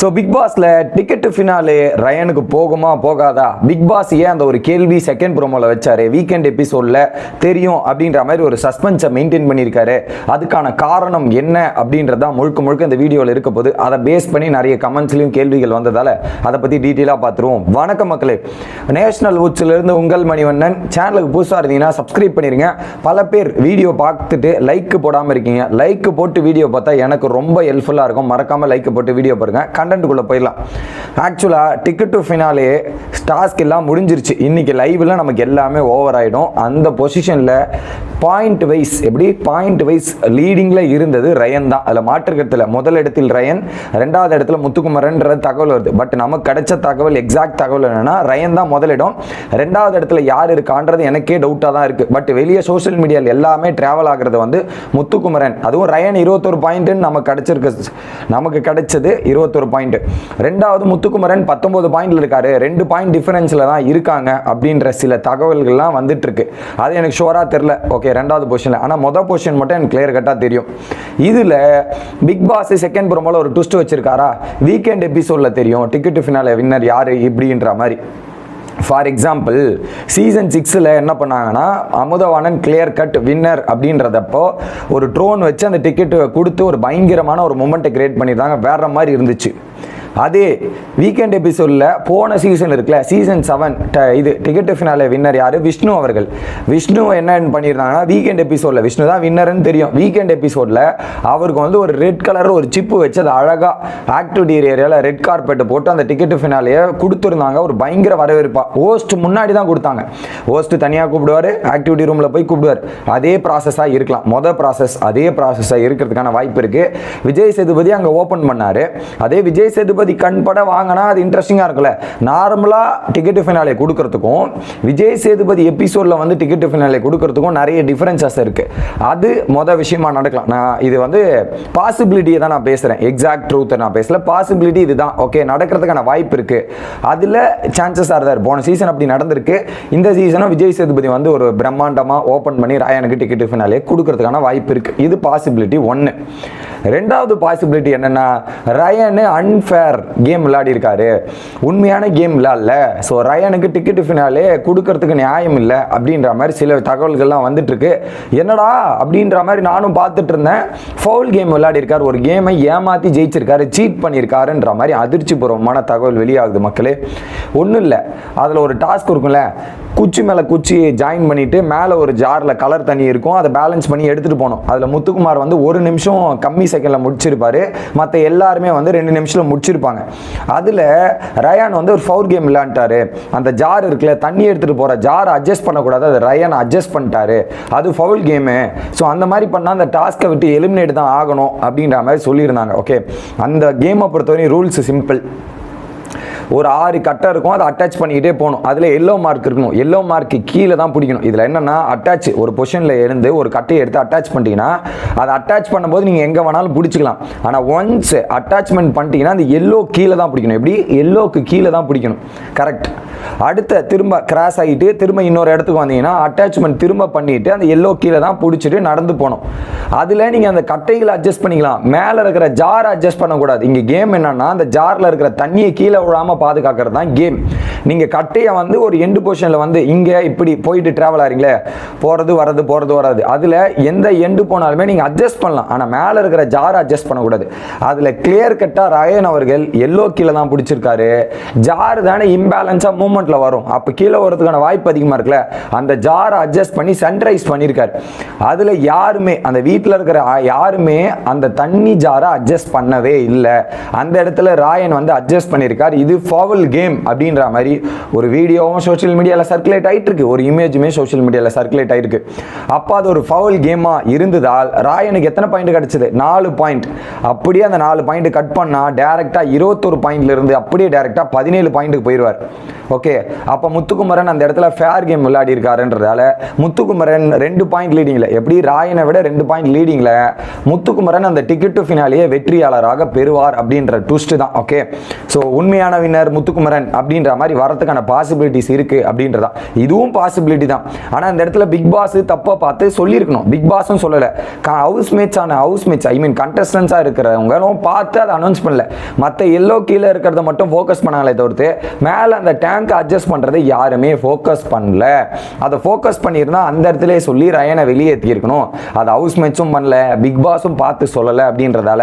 So big பாஸ்ல ticket finale ரயனுக்கு போகுமா போகாதா? பிக் பாஸ் ஏன் அந்த ஒரு கேள்வி செகண்ட் ப்ரோமோல வச்சாரு? வீக்கெண்ட் எபிசோட்ல தெரியும் அப்படின்ற மாதிரி ஒரு சஸ்பென்ஸை மெயின்டைன் பண்ணியிருக்காரு. அதுக்கான காரணம் என்ன அப்படின்றதான் முழுக்க முழுக்க இந்த வீடியோவில் இருக்க போது அதை பேஸ் பண்ணி நிறைய கமெண்ட்ஸ்லையும் கேள்விகள் வந்ததால அதை பற்றி டீட்டெயிலாக பார்த்துருவோம். வணக்கம் மக்களே. நேஷனல் உச்சிலிருந்து இருந்து உங்கள் மணிவண்ணன். சேனலுக்கு புதுசாக இருந்தீங்கன்னா சப்ஸ்கிரைப் பண்ணிருங்க. பல பேர் வீடியோ பார்த்துட்டு லைக் போடாமல் இருக்கீங்க. லைக் போட்டு வீடியோ பார்த்தா எனக்கு ரொம்ப ஹெல்ப்ஃபுல்லாக இருக்கும். மறக்காமல் லைக் போட்டு வீடியோ பாருங்க. கண்டென்ட்டுக்குள்ளே போயிடலாம். ஆக்சுவலாக டிக்கெட் டு ஃபினாலே டாஸ்க் எல்லாம் முடிஞ்சிருச்சு. இன்றைக்கி லைவில் நமக்கு எல்லாமே ஓவர் ஆகிடும் அந்த பொசிஷனில் பாயிண்ட் வைஸ் எப்படி? பாயிண்ட் வைஸ் லீடிங்கில் இருந்தது ரயன் தான். அதில் மாற்றுக்கத்தில் முதல் இடத்தில் ரயன் ரெண்டாவது இடத்துல முத்துக்குமரன்றது தகவல் வருது. பட் நமக்கு கிடைச்ச தகவல் எக்ஸாக்ட் தகவல் என்னென்னா ரயன் தான் முதலிடம் ரெண்டாவது இடத்துல யார் இருக்கான்றது எனக்கே டவுட்டாக தான் இருக்குது பட் வெளியே சோஷியல் மீடியாவில் எல்லாமே ட்ராவல் ஆகிறது வந்து முத்துக்குமரன். அதுவும் ரயன் இருபத்தொரு பாயிண்ட்டுன்னு நமக்கு கிடச்சிருக்கு. நமக்கு கிடைச்சது இருபத்தொரு பாயிண்ட் ரெண்டாவது முத்துக்குமரன் பத்தொம்போது பாயிண்டில் இருக்காரு. ரெண்டு பாயிண்ட் டிஃபரன்ஸில் தான் இருக்காங்க அப்படின்ற சில தகவல்கள்லாம் வந்துட்டுருக்கு அது எனக்கு ஷோராக தெரில ஓகே ரெண்டாவது பொசிஷனில் ஆனால் மொதல் பொசிஷன் மட்டும் எனக்கு கிளியர் கட்டாக தெரியும். இதில் பிக் பாஸ் செகண்ட் ப்ரோமோல ஒரு ட்விஸ்ட் வச்சிருக்காரா? வீக்கெண்ட் எபிசோடில் தெரியும். டிக்கெட் ஃபினால வின்னர் யார் இப்படின்ற மாதிரி. ஃபார் எக்ஸாம்பிள் சீசன் சிக்ஸில் என்ன பண்ணாங்கன்னா அமுதவாணன் கிளியர் கட் வின்னர் அப்படின்றதப்போ ஒரு ட்ரோன் வச்சு அந்த டிக்கெட்டு கொடுத்து ஒரு பயங்கரமான ஒரு மூமெண்ட்டை கிரியேட் பண்ணியிருந்தாங்க வேற மாதிரி இருந்துச்சு. அதே வீக்கெண்ட் எபிசோடில் போன சீசன் இருக்குல்ல சீசன் செவன் இது டிக்கெட் ஃபினாலே வின்னர் யார்? விஷ்ணு அவர்கள். விஷ்ணு என்னன்னு பண்ணியிருந்தாங்கன்னா வீக்கெண்ட் எபிசோடில் விஷ்ணு தான் வின்னர்னு தெரியும். வீக்கெண்ட் எபிசோடில் அவருக்கு வந்து ஒரு ரெட் கலர் ஒரு சிப்பு வச்சு அது அழகாக ஆக்டிவிட்டி ஏரியாவில் ரெட் கார்பெட் போட்டு அந்த டிக்கெட் ஃபினாலேயே கொடுத்துருந்தாங்க. ஒரு பயங்கர வரவேற்பாக ஹோஸ்ட் முன்னாடி தான் கொடுத்தாங்க. ஹோஸ்ட் தனியாக கூப்பிடுவார் ஆக்டிவிட்டி ரூமில் போய் கூப்பிடுவார். அதே ப்ராசஸாக இருக்கலாம். மொதல் ப்ராசஸ் அதே ப்ராசஸாக இருக்கிறதுக்கான வாய்ப்பு இருக்குது விஜய் சேதுபதி அங்கே ஓப்பன் பண்ணார். அதே விஜய் சேதுபதி கண் கண்பட வாங்கினா அது இன்ட்ரெஸ்டிங்காக இருக்குல்ல நார்மலாக டிக்கெட் ஃபினாலே கொடுக்கறதுக்கும் விஜய் சேதுபதி எபிசோடில் வந்து டிக்கெட் ஃபினாலே கொடுக்கறதுக்கும் நிறைய டிஃப்ரென்சஸ் இருக்குது அது மொதல் விஷயமா நடக்கலாம். நான் இது வந்து பாசிபிலிட்டியை தான் நான் பேசுகிறேன் எக்ஸாக்ட் ட்ரூத்தை நான் பேசல. பாசிபிலிட்டி இதுதான். ஓகே நடக்கிறதுக்கான வாய்ப்பு இருக்குது அதில் சான்சஸ் ஆர் தர் போன சீசன் அப்படி நடந்திருக்கு. இந்த சீசனும் விஜய் சேதுபதி வந்து ஒரு பிரம்மாண்டமாக ஓப்பன் பண்ணி ராயனுக்கு டிக்கெட் ஃபினாலே கொடுக்கறதுக்கான வாய்ப்பு இருக்குது இது பாசிபிலிட்டி ஒன்று ரெண்டாவது பாசிபிலிட்டி என்னென்னா ரயனு அன்ஃபேர் கேம் விளையாடி இருக்காரு உண்மையான கேம் விளையாடல. ஸோ ரயனுக்கு டிக்கெட் ஃபினாலே கொடுக்கறதுக்கு நியாயம் இல்லை அப்படின்ற மாதிரி சில தகவல்கள்லாம் வந்துட்டு இருக்கு என்னடா அப்படின்ற மாதிரி நானும் பார்த்துட்டு இருந்தேன் ஃபவுல் கேம் விளையாடி இருக்காரு ஒரு கேமை ஏமாத்தி ஜெயிச்சிருக்காரு சீட் பண்ணியிருக்காருன்ற மாதிரி அதிர்ச்சி பூர்வமான தகவல் வெளியாகுது மக்களே. ஒன்றும் இல்லை. அதில் ஒரு டாஸ்க் இருக்கும்ல. குச்சி மேலே குச்சி ஜாயின் பண்ணிவிட்டு மேலே ஒரு ஜாரில் கலர் தண்ணி இருக்கும். அதை பேலன்ஸ் பண்ணி எடுத்துகிட்டு போனோம் அதில் முத்துக்குமார் வந்து ஒரு நிமிஷம் கம்மி செகண்டில் முடிச்சிருப்பார். மற்ற எல்லாருமே வந்து ரெண்டு நிமிஷத்தில் முடிச்சிருப்பாங்க. அதில் ரயான் வந்து ஒரு ஃபவுர் கேம் விளையாண்டாரு. அந்த ஜார் இருக்குல்ல தண்ணி எடுத்துகிட்டு போகிற ஜார் அட்ஜஸ்ட் பண்ணக்கூடாது. அது ரயான் அட்ஜஸ்ட் பண்ணிட்டாரு. அது ஃபவுல் கேமு ஸோ அந்த மாதிரி பண்ணால் அந்த டாஸ்க்கை விட்டு எலிமினேட் தான் ஆகணும் அப்படின்ற மாதிரி சொல்லியிருந்தாங்க. ஓகே அந்த கேமை பொறுத்தவரையும் ரூல்ஸ் சிம்பிள் ஒரு ஆறு கட்டை இருக்கும் அதை அட்டாச் பண்ணிக்கிட்டே போகணும். அதில் எல்லோ மார்க் இருக்கணும். எல்லோ மார்க்கு கீழே தான் பிடிக்கணும். இதில் என்னென்னா அட்டாச் ஒரு பொசிஷனில் இருந்து ஒரு கட்டையை எடுத்து அட்டாச் பண்ணிட்டீங்கன்னா அதை அட்டாச் பண்ணும்போது நீங்கள் எங்கே வேணாலும் பிடிச்சிக்கலாம். ஆனால் ஒன்ஸ் அட்டாச்மெண்ட் பண்ணிட்டீங்கன்னா அந்த எல்லோ கீழே தான் பிடிக்கணும். எப்படி? எல்லோக்கு கீழே தான் பிடிக்கணும். கரெக்ட் அடுத்த திரும்ப கிராஸ் ஆகிட்டு திரும்ப இன்னொரு இடத்துக்கு வந்தீங்கன்னா அட்டாச்மெண்ட் திரும்ப பண்ணிட்டு அந்த எல்லோ கீழே தான் பிடிச்சிட்டு நடந்து போகணும். அதில் நீங்கள் அந்த கட்டைகளை அட்ஜஸ்ட் பண்ணிக்கலாம். மேலே இருக்கிற ஜார் அட்ஜஸ்ட் பண்ணக்கூடாது. இங்கே கேம் என்னன்னா அந்த ஜாரில் இருக்கிற தண்ணியை கீழே விழாமல் பாதுகாக்கிறது தான் கேம் நீங்கள் கட்டையை வந்து ஒரு எண்டு பொசிஷனில் வந்து இங்கே இப்படி போயிட்டு ட்ராவல் ஆகிறீங்களே போகிறது வர்றது போகிறது வராது. அதில் எந்த எண்டு போனாலுமே நீங்கள் அட்ஜஸ்ட் பண்ணலாம். ஆனால் மேலே இருக்கிற ஜாரை அட்ஜஸ்ட் பண்ணக்கூடாது. அதில் கிளியர் கட்டாக ராயன் அவர்கள் எல்லோ கீழே தான் பிடிச்சிருக்காரு. ஜார் தானே இம்பேலன்ஸாக மூமெண்ட்டில் வரும். அப்போ கீழே வரதுக்கான வாய்ப்பு அதிகமாக இருக்குல்ல? அந்த ஜாரை அட்ஜஸ்ட் பண்ணி சன்ரைஸ் பண்ணியிருக்காரு அதில் யாருமே அந்த வீட்டில் இருக்கிற யாருமே அந்த தண்ணி ஜாரை அட்ஜஸ்ட் பண்ணவே இல்லை. அந்த இடத்துல ராயன் வந்து அட்ஜஸ்ட் பண்ணியிருக்காரு இது ஃபாவல் கேம் அப்படின்ற மாதிரி ஒரு வீடியோவும் சோஷியல் மீடியாவில் சர்க்குலேட் ஆகிட்டு இருக்கு ஒரு இமேஜுமே சோஷியல் மீடியாவில் சர்க்குலேட் ஆயிருக்கு. அப்போ அது ஒரு ஃபவுல் கேமாக இருந்ததால் ராயனுக்கு எத்தனை பாயிண்ட் கிடைச்சது? நாலு பாயிண்ட் அப்படியே அந்த நாலு பாயிண்ட் கட் பண்ணால் டேரெக்டாக இருபத்தொரு பாயிண்ட்ல இருந்து அப்படியே டேரெக்டாக பதினேழு பாயிண்ட்டுக்கு போயிடுவார் ஓகே அப்போ முத்துக்குமரன் அந்த இடத்துல ஃபேர் கேம் விளையாடி இருக்காருன்றதால முத்துக்குமரன் ரெண்டு பாயிண்ட் லீடிங்கில் எப்படி ராயனை விட ரெண்டு பாயிண்ட் லீடிங்கில் முத்துக்குமரன் அந்த டிக்கெட் டு ஃபினாலேயே வெற்றியாளராக பெறுவார் அப்படின்ற ட்விஸ்ட் தான். ஓகே ஸோ உண்மையான வின்னர் முத்துக்குமரன் அப்படின்ற மாதிரி வரதுக்கான பாசிபிலிட்டிஸ் இருக்குது அப்படின்றதான். இதுவும் பாசிபிலிட்டி தான். ஆனால் அந்த இடத்துல பிக் பாஸ் தப்பாக பார்த்து சொல்லியிருக்கணும். பிக் பாஸும் சொல்லலை. ஹவுஸ் மேட்ச் ஆன ஹவுஸ் மேட்ச் ஐ மீன் கண்டஸ்டன்ஸாக இருக்கிறவங்களும் பார்த்து அதை அனௌன்ஸ் பண்ணல. மற்ற எல்லோ கீழே இருக்கிறத மட்டும் ஃபோக்கஸ் பண்ணாங்களே தவிர்த்து மேலே அந்த டேங்க் அட்ஜஸ்ட் பண்ணுறதை யாருமே ஃபோக்கஸ் பண்ணல. அதை ஃபோக்கஸ் பண்ணியிருந்தா அந்த இடத்துல சொல்லி ரயனை வெளியேற்றியிருக்கணும் அது ஹவுஸ் மேட்சும் பண்ணல பிக் பாஸும் பார்த்து சொல்லலை அப்படின்றதால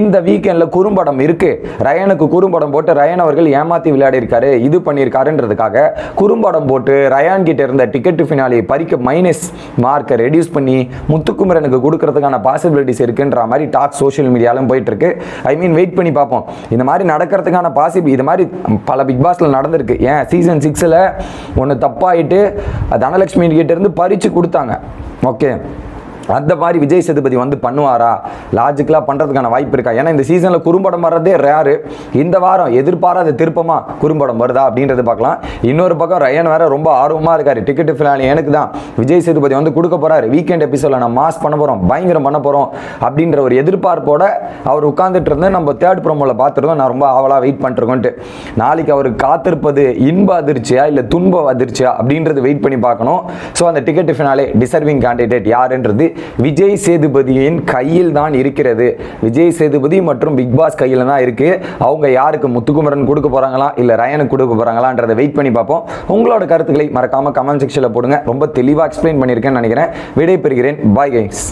இந்த வீக்கெண்டில் குறும்படம் இருக்குது ரயனுக்கு குறும்படம் போட்டு ரயன் அவர்கள் ஏமாற்றி விளையாடி இருக்காரு இது பண்ணியிருக்காருன்றதுக்காக குறும்படம் போட்டு ரயான் கிட்ட இருந்த டிக்கெட் ஃபினாலி பறிக்க மைனஸ் மார்க்கை ரெடியூஸ் பண்ணி முத்துக்குமரனுக்கு கொடுக்கறதுக்கான பாசிபிலிட்டிஸ் இருக்குன்ற மாதிரி டாக் சோஷியல் மீடியாலும் போயிட்டு இருக்கு ஐ மீன் வெயிட் பண்ணி பார்ப்போம். இந்த மாதிரி நடக்கிறதுக்கான பாசிபிள் இது மாதிரி பல பிக் பாஸில் நடந்திருக்கு. ஏன்? சீசன் சிக்ஸில் ஒன்று தப்பாயிட்டு தனலட்சுமி கிட்டேருந்து இருந்து கொடுத்தாங்க. ஓகே அந்த மாதிரி விஜய் சேதுபதி வந்து பண்ணுவாரா? லாஜிக்கலாக பண்ணுறதுக்கான வாய்ப்பு இருக்கா? ஏன்னா இந்த சீசனில் குறும்படம் வர்றதே ரேரு இந்த வாரம் எதிர்பாராத திருப்பமா குறும்படம் வருதா அப்படின்றது பார்க்கலாம். இன்னொரு பக்கம் ரயன் வேற ரொம்ப ஆர்வமாக இருக்காரு. டிக்கெட் ஃபிலானி எனக்கு தான். விஜய் சேதுபதி வந்து கொடுக்க போகிறாரு வீக்கெண்ட் எபிசோடில் நான் மாஸ் பண்ண போகிறோம் பயங்கரம் பண்ண போகிறோம் அப்படின்ற ஒரு எதிர்பார்ப்போட அவர் உட்காந்துட்டு இருந்து நம்ம தேர்ட் ப்ரோமோவில் பார்த்துருக்கோம் நான் ரொம்ப ஆவலாக வெயிட் பண்ணிருக்கோன்ட்டு நாளைக்கு அவருக்கு காத்திருப்பது இன்ப அதிர்ச்சியா இல்லை துன்ப அதிர்ச்சியா அப்படின்றது வெயிட் பண்ணி பார்க்கணும். ஸோ அந்த டிக்கெட் ஃபினாலே டிசர்விங் கேண்டிடேட் யாருன்றது விஜய் சேதுபதியின் கையில் தான் இருக்கிறது. விஜய் சேதுபதி மற்றும் பிக் பாஸ் கையில் தான் இருக்கு. அவங்க யாருக்கு முத்துக்குமரன் கொடுக்க போறாங்களா இல்லை ரயனுக்கு கொடுக்க போறாங்களான்றதை வெயிட் பண்ணி பார்ப்போம். உங்களோட கருத்துக்களை மறக்காமல் கமெண்ட் செக்ஷனில் போடுங்க. ரொம்ப தெளிவாக எக்ஸ்பிளைன் பண்ணியிருக்கேன்னு நினைக்கிறேன். விடை பெறுகிறேன் பாய் கைஸ்